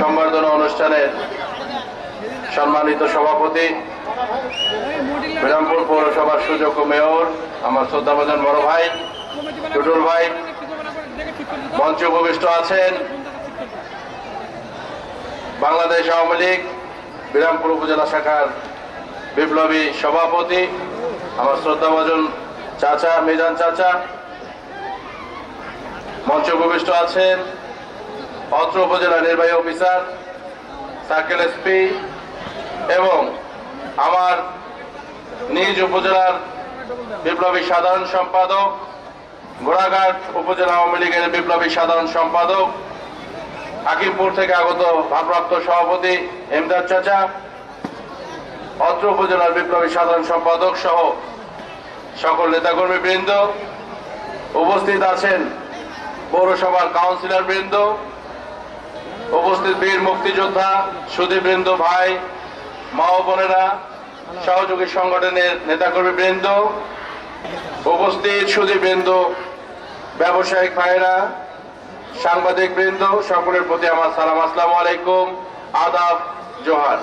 সংবর্ধনা অনুষ্ঠানের সম্মানিত সভাপতি বিরামপুর পৌরসভার সুযোগ্য মেয়র, আমার শ্রদ্ধাভাজন বড় ভাই, টুটুল ভাই, মঞ্চে উপবিষ্ট আছেন বাংলাদেশ আওয়ামী লীগ বিরামপুর উপজেলা শাখার বিপ্লবী সভাপতি, আমার শ্রদ্ধাভাজন চাচা, মিজান চাচা, মঞ্চে উপবিষ্ট আছেন অত্র উপজেলা নির্বাহী অফিসার, সার্কেল এসপি এবং আমার নিজ উপজেলার বিপ্লবী সাধারণ সম্পাদক, ঘোড়াঘাট উপজেলা আওয়ামী লীগের বিপ্লবী সাধারণ সম্পাদক, হাকিমপুর থেকে আগত ভারপ্রাপ্ত সভাপতি এমদাদ চাচা, অত্র উপজেলার বিপ্লবী সাধারণ সম্পাদক সহ সকল নেতাকর্মী বৃন্দ উপস্থিত আছেন পৌরসভার কাউন্সিলর বৃন্দ উপস্থিত বীর মুক্তিযোদ্ধা সুদীবৃন্দ ভাই, মা বোনেরা, সহযোগী সংগঠনের নেতাকর্মী বৃন্দ, উপস্থিত সুদীবৃন্দ ব্যবসায়িক ভাইরা সাংবাদিক বৃন্দ, সকলের প্রতি আমার সালাম, আসসালামু আলাইকুম, আদাব, জোহার।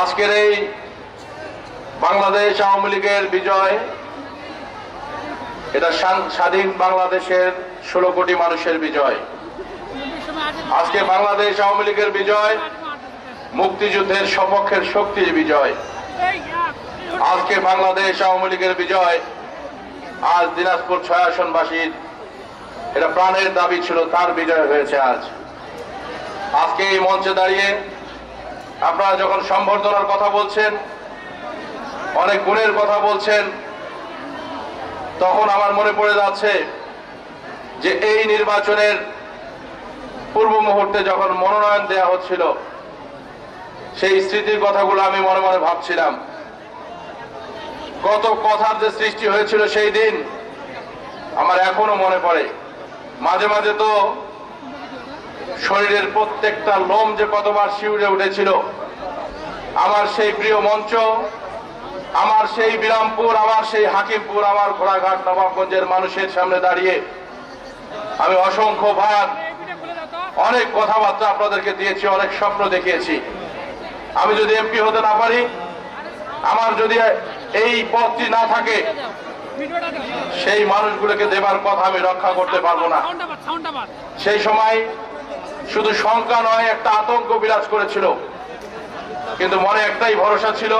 আজকের এই বাংলাদেশ আওয়ামী লীগের বিজয় এটা স্বাধীন বাংলাদেশের ষোলো কোটি মানুষের বিজয়। আজকে বাংলাদেশ আওয়ামী লীগের বিজয়, মুক্তিযুদ্ধের সপক্ষের শক্তির বিজয়। আজকে বাংলাদেশ আওয়ামী লীগের বিজয়, আজ দিনাজপুর ছয় আসনবাসীর এটা প্রাণের দাবি ছিল, তার বিজয় হয়েছে আজ। আজকে এই মঞ্চে দাঁড়িয়ে আপনারা যখন সম্বর্ধনার কথা বলছেন, অনেক গুণের কথা বলছেন তখন আমার মনে পড়ে যাচ্ছে যে এই নির্বাচনের পূর্ব মুহূর্তে যখন মনোনয়ন দেয়া হচ্ছিল, সেই স্মৃতির কথাগুলো আমি মনে মনে ভাবছিলাম। কত কথার যে সৃষ্টি হয়েছিল সেই দিন আমার এখনও মনে পড়ে। মাঝে মাঝে তো শরীরের প্রত্যেকটা লোম যে কতবার শিউরে উঠেছিল, আমার সেই প্রিয় মঞ্চ আমার সেই বিরামপুর, আমার সেই হাকিমপুর, আমার ঘোড়াঘাট নবাবগঞ্জের মানুষের সামনে দাঁড়িয়ে আমি অসংখ্য ভাগ অনেক কথাবার্তা আপনাদেরকে দিয়েছি, অনেক স্বপ্ন দেখিয়েছি। আমি যদি এমপি হতে না পারি, আমার যদি এই পদটি না থাকে, সেই মানুষগুলোকে দেবার কথা আমি রক্ষা করতে পারব না। সেই সময় শুধু শঙ্কা নয়, একটা আতঙ্ক বিরাজ করেছিল। কিন্তু মনে একটাই ভরসা ছিল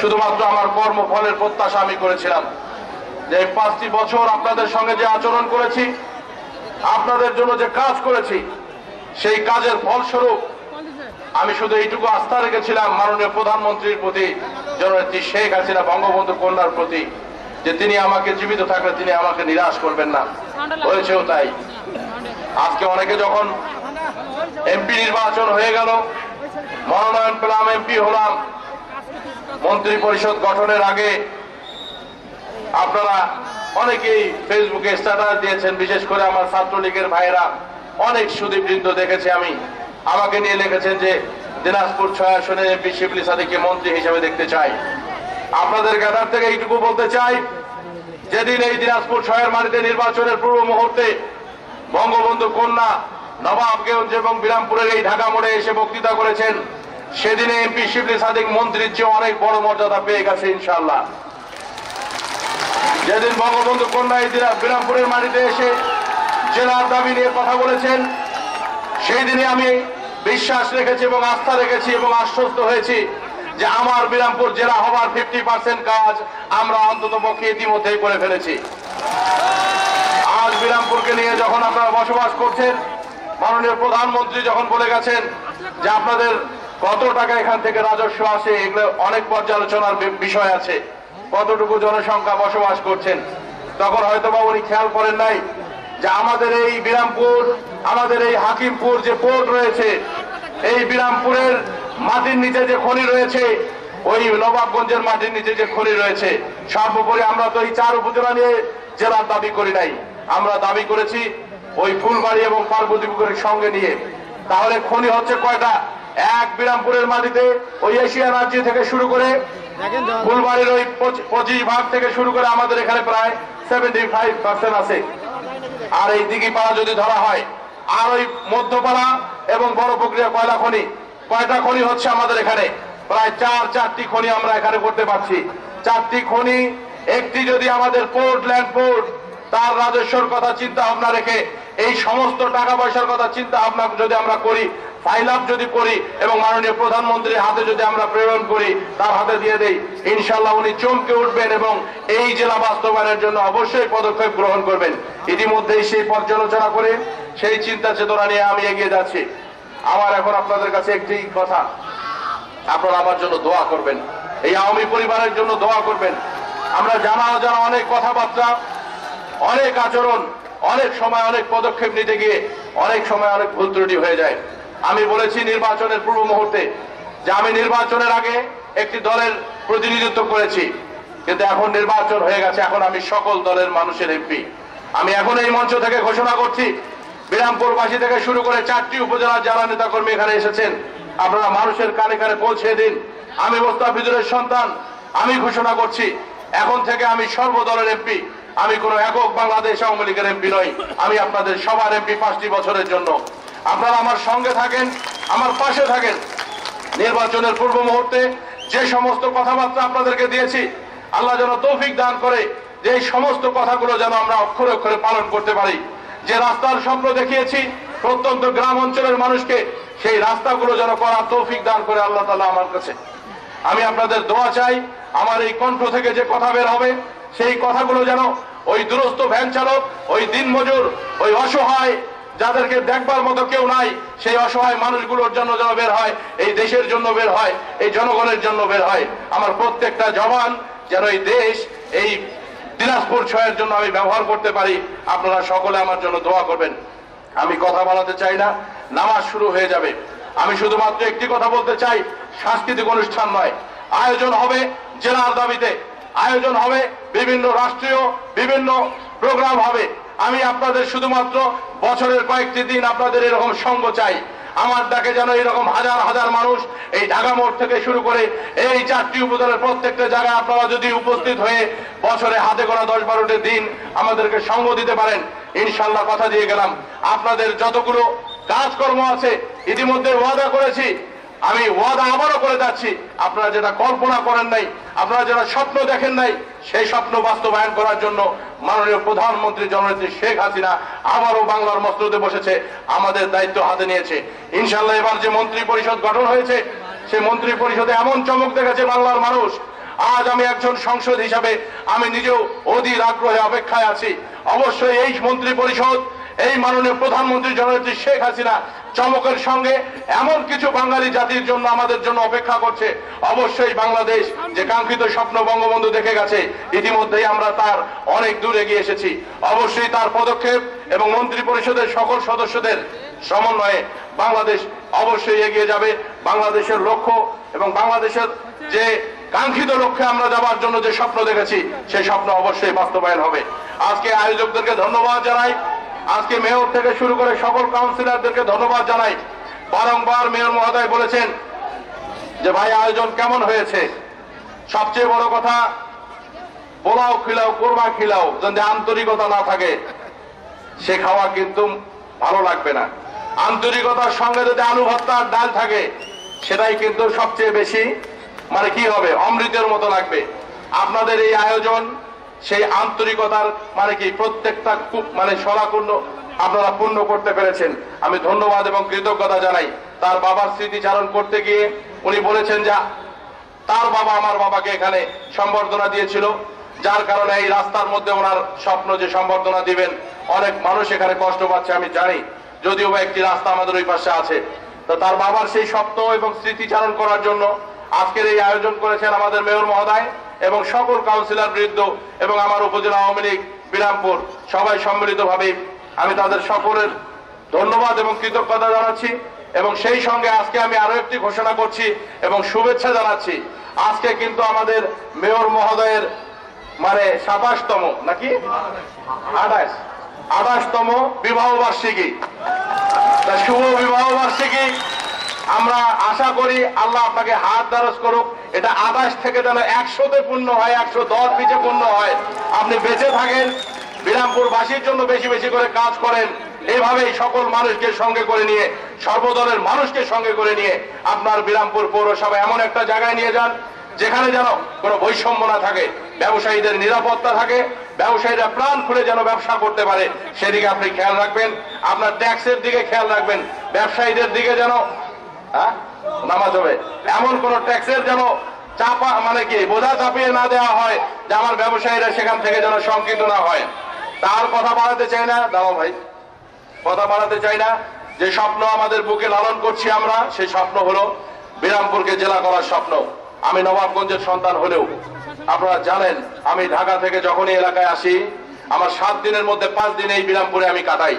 শুধুমাত্র আমার কর্মফলের প্রত্যাশা আমি করেছিলাম। যে পাঁচটি বছর আপনাদের সঙ্গে যে আচরণ করেছি, আপনাদের জন্য যে কাজ করেছি, সেই কাজের ফলস্বরূপ আমি শুধু এইটুকু আস্থা রেখেছিলাম মাননীয় প্রধানমন্ত্রীর প্রতি, জননেত্রী শেখ হাসিনা বঙ্গবন্ধু কন্যার প্রতি, যে তিনি আমাকে জীবিত থাকলে তিনি আমাকে নিরাশ করবেন না। হয়েছেও তাই। আজকে অনেকে যখন এমপি নির্বাচন হয়ে গেল, মনোনয়ন পেলাম, এমপি হলাম মন্ত্রী পরিষদ গঠনের আগে আপনারা অনেকেই ফেসবুকে স্ট্যাটাস দিয়েছেন, বিশেষ করে আমার ছাত্রলীগের ভাইরা অনেক সুদীবৃন্দ দেখেছি আমি। আমাকে নিয়ে লিখেছেন যে, দিনাজপুর ছয় আসনে এমপি শিবলি সাদিকে মন্ত্রী হিসেবে দেখতে চাই। আপনাদের গাদার থেকে এইটুকু বলতে চাই, যেদিন এই দিনাজপুর ছয়ের মাটিতে নির্বাচনের পূর্ব মুহূর্তে বঙ্গবন্ধু কন্যা নবাবগঞ্জ এবং বিরামপুরের এই ঢাকা মোড়ে এসে বক্তৃতা করেছেন সেদিনে এমপি শিবলি সাদিক মন্ত্রীর চেয়ে অনেক বড় মর্যাদা পেয়ে গেছে ইনশাল্লাহ যেদিন বঙ্গবন্ধু কন্যা এই দিনা- বিরামপুরের মাটিতে এসে জেলার দাবি নিয়ে কথা বলেছেন, সেই দিনে আমি বিশ্বাস রেখেছি এবং আস্থা রেখেছি এবং আশ্বস্ত হয়েছি যে আমার বিরামপুর জেলা হবার ফিফটি পার্সেন্ট কাজ আমরা অন্তত পক্ষে ইতিমধ্যেই করে ফেলেছি। আজ বিরামপুরকে নিয়ে যখন আপনারা বসবাস করছেন, মাননীয় প্রধানমন্ত্রী যখন বলে গেছেন যে আপনাদের কত টাকা এখান থেকে রাজস্ব আসে, এগুলো অনেক পর্যালোচনার বিষয় আছে। কতটুকু জনসংখ্যা বসবাস করছেন? তখন হয়তো বা উনি খেয়াল করেন নাই যে আমাদের এই বিরামপুর, আমাদের এই হাকিমপুর যে পোর্ট রয়েছে, এই বিরামপুরের মাটির নিচে যে খনি রয়েছে, ওই নবাবগঞ্জের মাটির নিচে যে খনি রয়েছে, সর্বোপরি আমরা তো এই চার উপজেলা নিয়ে জেলার দাবি করি নাই। আমরা দাবি করেছি ওই ফুলবাড়ি এবং পার্বতীপুরের সঙ্গে নিয়ে। তাহলে খনি হচ্ছে কয়টা? এক বিরামপুরের মাটিতে ওই এশিয়া রাজ্য থেকে শুরু করে ফুলবাড়ির ওই পঁচিশ ভাগ থেকে শুরু করে আমাদের এখানে প্রায় সেভেন্টি ফাইভ পার্সেন্ট আছে। আর এই দিঘিপাড়া যদি ধরা হয়, আর ওই মধ্যপাড়া এবং বড় প্রক্রিয়া কয়লা খনি, কয়টা খনি হচ্ছে আমাদের এখানে? প্রায় চার, চারটি খনি আমরা এখানে করতে পারছি। চারটি খনি, একটি যদি আমাদের পোর্ট ল্যান্ড পোর্ট তার রাজস্বর কথা চিন্তা ভাবনা রেখে, এই সমস্ত টাকা পয়সার কথা চিন্তা ভাবনা যদি আমরা করি ফাইল আপ যদি করি এবং মাননীয় প্রধানমন্ত্রীর হাতে যদি আমরা প্রেরণ করি, তার হাতে দিয়ে দেই। ইনশাল্লাহ উনি চমকে উঠবেন এবং এই জেলা বাস্তবায়নের জন্য অবশ্যই পদক্ষেপ গ্রহণ করবেন। ইতিমধ্যেই সেই পর্যালোচনা করে, সেই চিন্তা চেতনা নিয়ে আমি এগিয়ে যাচ্ছি। আমার এখন আপনাদের কাছে একটি কথা। আপনারা আমার জন্য দোয়া করবেন। এই আওয়ামী পরিবারের জন্য দোয়া করবেন। আমরা জানা অজানা অনেক কথাবার্তা, অনেক আচরণ, অনেক সময় অনেক পদক্ষেপ নিতে গিয়ে অনেক সময় অনেক ভুল ত্রুটি হয়ে যায়। আমি বলেছি নির্বাচনের পূর্ব মুহূর্তে যে আমি নির্বাচনের আগে একটি দলের প্রতিনিধিত্ব করেছি। কিন্তু এখন নির্বাচন হয়ে গেছে, এখন আমি সকল দলের মানুষের এমপি। আমি এখন এই মঞ্চ থেকে ঘোষণা করছি, বিরামপুরবাসী থেকে শুরু করে চারটি উপজেলার যারা নেতাকর্মী এখানে এসেছেন, আপনারা মানুষের কানে কানে পৌঁছে দিন। আমি মোস্তাফিজুরের সন্তান, আমি ঘোষণা করছি, এখন থেকে আমি সর্বদলের এমপি। আমি কোন একক বাংলাদেশ আওয়ামী লীগের এমপি নই, আমি আপনাদের সবার এমপি পাঁচটি বছরের জন্য। আপনারা আমার সঙ্গে থাকেন, আমার পাশে থাকেন। নির্বাচনের পূর্ব মুহূর্তে যে সমস্ত কথাবার্তা আপনাদেরকে দিয়েছি, আল্লাহ যেন তৌফিক দান করে যে সমস্ত কথাগুলো যেন আমরা অক্ষরে অক্ষরে পালন করতে পারি। যে রাস্তার স্বপ্ন দেখিয়েছি, প্রত্যন্ত গ্রাম অঞ্চলের মানুষকে সেই রাস্তাগুলো যেন করার তৌফিক দান করে আল্লাহ তালা আমার কাছে। আমি আপনাদের দোয়া চাই, আমার এই কণ্ঠ থেকে যে কথা বের হবে, সেই কথাগুলো যেন ওই দুরস্ত ভ্যান চালক, ওই দিনমজুর, ওই অসহায় যাদেরকে দেখবার মতো কেউ নাই, সেই অসহায় মানুষগুলোর জন্য যেন বের হয়, এই দেশের জন্য বের হয়, এই জনগণের জন্য বের হয়। আমার প্রত্যেকটা জবান যেন এই দেশ, এই দিনাজপুর ছয়ের জন্য আমি ব্যবহার করতে পারি। আপনারা সকলে আমার জন্য দোয়া করবেন। আমি কথা বলাতে চাই না, নামাজ শুরু হয়ে যাবে। আমি শুধুমাত্র একটি কথা বলতে চাই, সাংস্কৃতিক অনুষ্ঠান নয়। আয়োজন হবে জেলার দাবিতে। আয়োজন হবে বিভিন্ন রাষ্ট্রীয়, বিভিন্ন প্রোগ্রাম হবে। আমি আপনাদের শুধুমাত্র বছরের কয়েকটি দিন আপনাদের এরকম সঙ্গ চাই। আমার ডাকে যেন এরকম হাজার হাজার মানুষ এই ঢাকা মোড় থেকে শুরু করে এই চারটি উপজেলার প্রত্যেকটা জায়গায় আপনারা যদি উপস্থিত হয়ে বছরে হাতে গোনা দশ বারোটি দিন আমাদেরকে সঙ্গ দিতে পারেন, ইনশাল্লাহ কথা দিয়ে গেলাম। আপনাদের যতগুলো কাজকর্ম আছে, ইতিমধ্যে ওয়াদা করেছি। আমি ওয়াদা আবারও করে যাচ্ছি। আপনারা যেটা কল্পনা করেন নাই, আপনারা যেটা স্বপ্ন দেখেন নাই, সেই স্বপ্ন বাস্তবায়ন করার জন্য মাননীয় প্রধানমন্ত্রী জননেত্রী শেখ হাসিনা আবারও বাংলার মসনদে বসেছে, আমাদের দায়িত্ব হাতে নিয়েছে। ইনশাল্লাহ এবার যে মন্ত্রী পরিষদ গঠন হয়েছে, সেই মন্ত্রী পরিষদে এমন চমক দেখেছে বাংলার মানুষ। আজ আমি একজন সংসদ হিসাবে আমি নিজেও অধীর আগ্রহে অপেক্ষায় আছি। অবশ্যই এই মন্ত্রী পরিষদ, এই মাননীয় প্রধানমন্ত্রী জননেত্রী শেখ হাসিনা চমকের সঙ্গে এমন কিছু বাঙালি জাতির জন্য আমাদের জন্য অপেক্ষা করছে। অবশ্যই বাংলাদেশ যে কাঙ্ক্ষিত স্বপ্ন বঙ্গবন্ধু দেখে গেছে, ইতিমধ্যেই আমরা তার অনেক দূর এগিয়ে এসেছি। অবশ্যই তার পদক্ষেপ এবং মন্ত্রী পরিষদের সকল সদস্যদের সমন্বয়ে বাংলাদেশ অবশ্যই এগিয়ে যাবে। বাংলাদেশের লক্ষ্য এবং বাংলাদেশের যে কাঙ্ক্ষিত লক্ষ্যে আমরা যাওয়ার জন্য যে স্বপ্ন দেখেছি সেই স্বপ্ন অবশ্যই বাস্তবায়ন হবে। আজকে আয়োজকদেরকে ধন্যবাদ জানাই। আজকে মেয়র থেকে শুরু করে সকল কাউন্সিলরদেরকে ধন্যবাদ জানাই। বারংবার মেয়র মহোদয় বলেছেন যে, ভাই, আয়োজন কেমন হয়েছে? সবচেয়ে বড় কথা, পোলাও খিলাও, কোরমা খিলাও, যদি আন্তরিকতা না থাকে, সে খাওয়া কিন্তু ভালো লাগবে না। আন্তরিকতার সঙ্গে যদি আলু ভর্তা আর ডাল থাকে, সেটাই কিন্তু সবচেয়ে বেশি মানে কি হবে, অমৃতের মতো লাগবে। আপনাদের এই আয়োজন সেই আন্তরিকতার মানে কি, প্রত্যেকটা মানে সরাপূর্ণ আপনারা পূর্ণ করতে পেরেছেন। আমি ধন্যবাদ এবং কৃতজ্ঞতা জানাই। তার বাবার স্মৃতিচারণ করতে গিয়ে উনি বলেছেন যে, তার বাবা আমার বাবাকে এখানে সম্বর্ধনা দিয়েছিল। যার কারণে এই রাস্তার মধ্যে ওনার স্বপ্ন যে সম্বর্ধনা দিবেন, অনেক মানুষ এখানে কষ্ট পাচ্ছে, আমি জানি। যদিও বা একটি রাস্তা আমাদের ওই পাশে আছে। তো তার বাবার সেই স্বপ্ন এবং স্মৃতিচারণ করার জন্য আজকের এই আয়োজন করেছেন আমাদের মেয়র মহোদয়। এবং সকল কাউন্সিলর বৃদ্ধ এবং আমার উপজেলা আওয়ামী লীগ, বিরামপুর, সবাই সম্মিলিতভাবে আমি তাদের সকলের ধন্যবাদ এবং কৃতজ্ঞতা জানাচ্ছি এবং সেই সঙ্গে আজকে আমি আরও একটি ঘোষণা করছি এবং শুভেচ্ছা জানাচ্ছি। আজকে কিন্তু আমাদের মেয়র মহোদয়ের মানে সাতাশতম নাকি? আঠাশ। আঠাশতম বিবাহ বার্ষিকী। শুভ বিবাহ বার্ষিকী আমরা আশা করি আল্লাহ আপনাকে হাত দ্বারস করুক। এটা আঠাশ থেকে যেন একশোতে পূর্ণ হয় একশো দশ পিঠে পূর্ণ হয়। আপনি বেঁচে থাকেন, বিরামপুরবাসীর জন্য বেশি বেশি করে কাজ করেন। এইভাবেই সকল মানুষকে সঙ্গে করে নিয়ে, সর্বদলের মানুষকে সঙ্গে করে নিয়ে আপনার বিরামপুর পৌরসভা এমন একটা জায়গায় নিয়ে যান, যেখানে যেন কোনো বৈষম্য না থাকে, ব্যবসায়ীদের নিরাপত্তা থাকে, ব্যবসায়ীরা প্রাণ খুলে যেন ব্যবসা করতে পারে। সেদিকে আপনি খেয়াল রাখবেন, আপনার ট্যাক্সের দিকে খেয়াল রাখবেন, ব্যবসায়ীদের দিকে যেন? নামাজ হবে। এমন কোন ট্যাক্সের যেন চাপা মানে কি, বোঝা চাপিয়ে না দেওয়া হয় যে আমার ব্যবসায়ীরা সেখান থেকে যেন শঙ্কিত না হয়। তার কথা বাড়াতে চাই না। দাও ভাই। কথা বাড়াতে চাই না। যে স্বপ্ন আমাদের বুকে লালন করছি আমরা সেই স্বপ্ন হলো বিরামপুরকে জেলা করার স্বপ্ন। আমি নবাবগঞ্জের সন্তান হলেও। আপনারা জানেন, আমি ঢাকা থেকে যখনই এলাকায় আসি, আমার সাত দিনের মধ্যে পাঁচ দিন এই বিরামপুরে আমি কাটাই।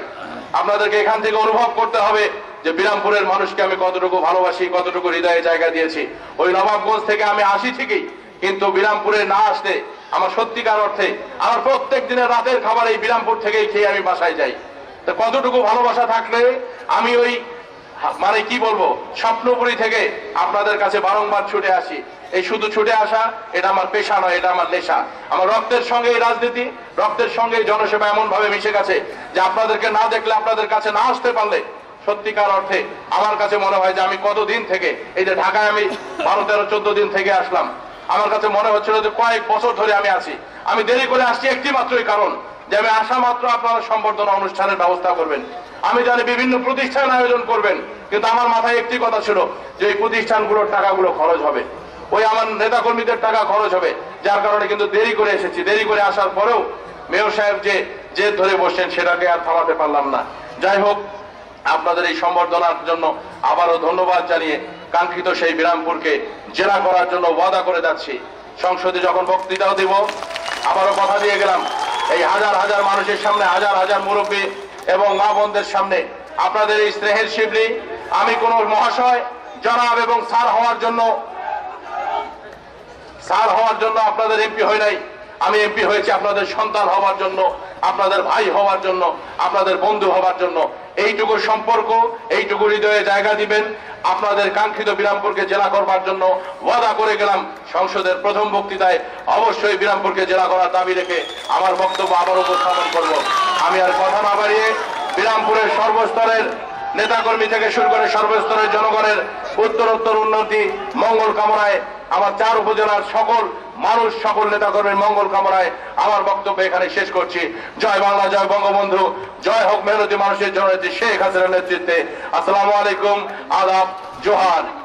আপনাদেরকে এখান থেকে অনুভব করতে হবে যে বিরামপুরের মানুষকে আমি কতটুকু ভালোবাসি, কতটুকু হৃদয়ে জায়গা দিয়েছি, ওই নবাবগঞ্জ থেকে আমি আসি ঠিকই, কিন্তু বিরামপুরে না আসতে আমার সত্যিকার অর্থে আমার প্রত্যেক দিনের রাতের খাবার এই বিরামপুর থেকেই খেয়ে আমি বাসায় যাই। তো কতটুকু ভালোবাসা থাকলে আমি ওই মানে কি বলব, স্বপ্নপুরী থেকে আপনাদের কাছে বারংবার ছুটে আসি। এই শুধু ছুটে আসা, এটা আমার পেশা নয়, এটা আমার নেশা। আমার রক্তের সঙ্গে এই রাজনীতি, রক্তের সঙ্গে জনসেবা এমন ভাবে মিশে গেছে যে আপনাদেরকে না দেখলে, আপনাদের কাছে না আসতে পারলে সত্যিকার অর্থে আমার কাছে মনে হয় যে আমি কতদিন থেকে, এই যে ঢাকায় আমি বারো তেরো চোদ্দ দিন থেকে আসলাম, আমার কাছে মনে হচ্ছিল যে কয়েক বছর ধরে আমি আছি। আমি দেরি করে আসছি একটি মাত্রই কারণ যে আমি আসা মাত্র আপনারা সম্বর্ধনা অনুষ্ঠানের ব্যবস্থা করবেন। আমি জানি বিভিন্ন প্রতিষ্ঠান আয়োজন করবেন, কিন্তু আমার মাথায় একটি কথা ছিল যে এই প্রতিষ্ঠানগুলোর টাকাগুলো খরচ হবে। ওই আমার নেতা কর্মীদের টাকা খরচ হবে, যার কারণে কিন্তু দেরি করে এসেছি। দেরি করে আসার পরেও মেয়র সাহেব যে জেদ ধরে বসছেন, সেটাকে আর থামাতে পারলাম না। যাই হোক আপনাদের এই সম্বর্ধনার জন্য আবারও ধন্যবাদ জানিয়ে কাঙ্ক্ষিত সেই বিরামপুরকে জেলা করার জন্য ওয়াদা করে যাচ্ছি। সংসদে যখন বক্তৃতাও দিব, আবারও কথা দিয়ে গেলাম, এই হাজার হাজার মানুষের সামনে, হাজার হাজার মুরব্বী এবং মা বোনদের সামনে আপনাদের এই স্নেহের শিবলি, আমি কোন মহাশয়, জনাব এবং স্যার হওয়ার জন্য, স্যার হওয়ার জন্য আপনাদের এমপি হয় নাই, আমি এমপি হয়েছি আপনাদের সন্তান হওয়ার জন্য, আপনাদের ভাই হওয়ার জন্য, আপনাদের বন্ধু হওয়ার জন্য এইটুকু সম্পর্ক, এইটুকু হৃদয়ে জায়গা দিবেন। আপনাদের কাঙ্ক্ষিত বিরামপুরকে জেলা করবার জন্য ওয়াদা করে গেলাম। সংসদের প্রথম বক্তৃতায় অবশ্যই বিরামপুরকে জেলা করার দাবি রেখে আমার বক্তব্য আবার উপস্থাপন করব। আমি আর কথা না বাড়িয়ে বিরামপুরের সর্বস্তরের নেতাকর্মী থেকে শুরু করে সর্বস্তরের জনগণের উত্তরোত্তর উন্নতি, মঙ্গল কামনায় আমার চার উপজেলার সকল মানুষ, সকল নেতাকর্মীর মঙ্গল কামনায় আমার বক্তব্য এখানে শেষ করছি। জয় বাংলা, জয় বঙ্গবন্ধু, জয় হোক মেহনতি মানুষের জননেত্রী শেখ হাসিনার নেতৃত্বে। আসসালামু আলাইকুম, আদাব, জোহার।